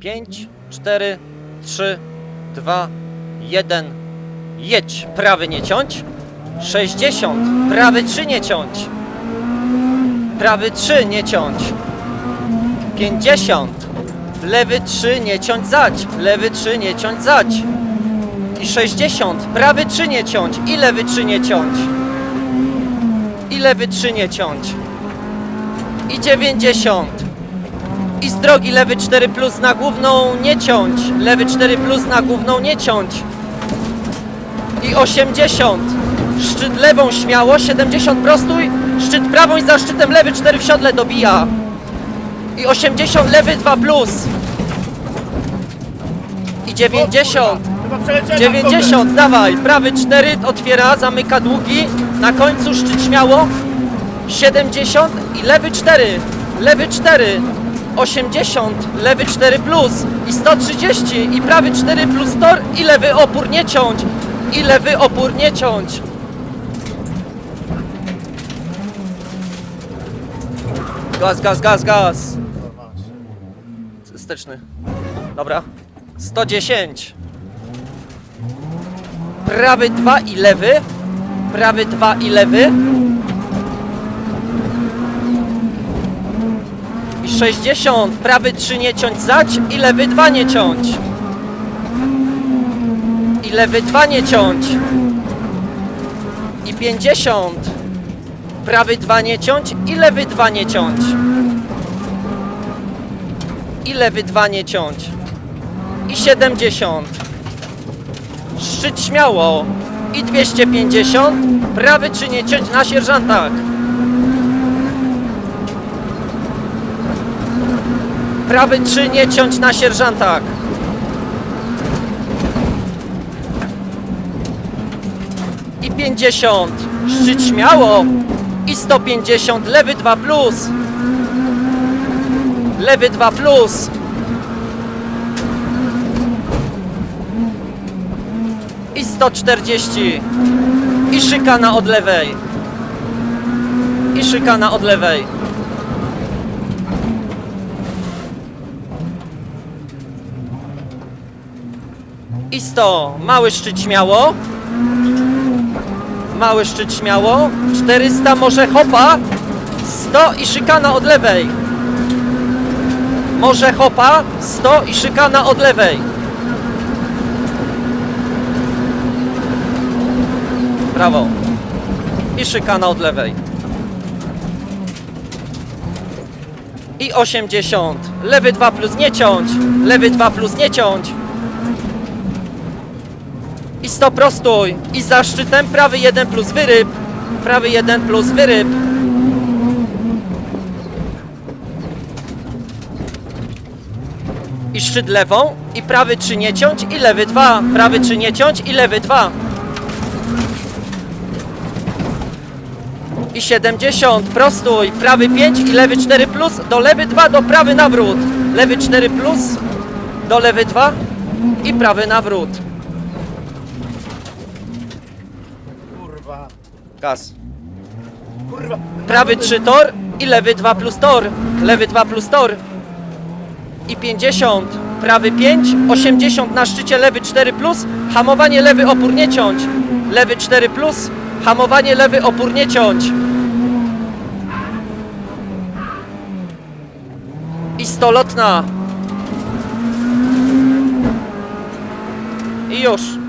5, 4, 3, 2, 1. Jedź. Prawy nie ciąć. 60. Prawy 3 nie ciąć. Prawy 3 nie ciąć. 50. Lewy 3 nie ciąć zać. Lewy 3 nie ciąć zać. I 60. Prawy 3 nie ciąć. I lewy 3 nie ciąć. I lewy 3 nie ciąć. I 90. I z drogi lewy 4 plus na główną nie ciąć. Lewy 4 plus na główną nie ciąć. I 80. Szczyt lewą śmiało, 70 prostuj. Szczyt prawą i za szczytem lewy 4 w siodle dobija. I 80 lewy 2 plus. I 90. Chyba przeleciałem 90, dawaj, prawy 4 otwiera, zamyka długi, na końcu szczyt śmiało, 70 i lewy 4, lewy 4, 80, lewy 4 plus i 130 i prawy 4 plus tor i lewy opór nie ciąć i lewy opór nie ciąć. Gaz, gaz, gaz, gaz. Styczny. Dobra. 110. Prawy 2 i lewy. Prawy 2 i lewy. 60. Prawy 3 nie ciąć zać i lewy 2 nie ciąć. I lewy 2 nie ciąć. I 50. Prawy 2 nie ciąć i lewy 2 nie ciąć. I lewy 2 nie ciąć. I 70. Szczyt śmiało. I 250. Prawy czy nie ciąć na sierżantach. Prawy 3 nie ciąć na sierżantach. I 50. Szczyt śmiało. I 150. Lewy 2 plus. Lewy 2 plus. I 140. I szykana od lewej. I szykana od lewej. I 100. Mały szczyt śmiało. Mały szczyt śmiało. 400 może hopa. 100 i szykana od lewej. Może hopa. 100 i szykana od lewej. Prawo. I szykana od lewej. I 80. Lewy 2 plus nie ciąć. Lewy 2 plus nie ciąć. I 100 prostuj. I za szczytem prawy 1 plus wyryb. Prawy 1 plus wyryb. I szczyt lewą. I prawy 3 nie ciąć. I lewy 2. Prawy 3 nie ciąć. I lewy 2. I 70. Prostuj. Prawy 5 i lewy 4 plus. Do lewy 2 do prawy nawrót. Lewy 4 plus. Do lewy 2. I prawy nawrót. Kurwa. Gaz. Kurwa. Prawy 3 tor i lewy 2 plus tor. Lewy 2 plus tor. I 50. Prawy 5, 80 na szczycie, lewy 4 plus. Hamowanie lewy opór nie ciąć. Lewy 4 plus. Hamowanie lewy opór nie ciąć. I stolotna. I już.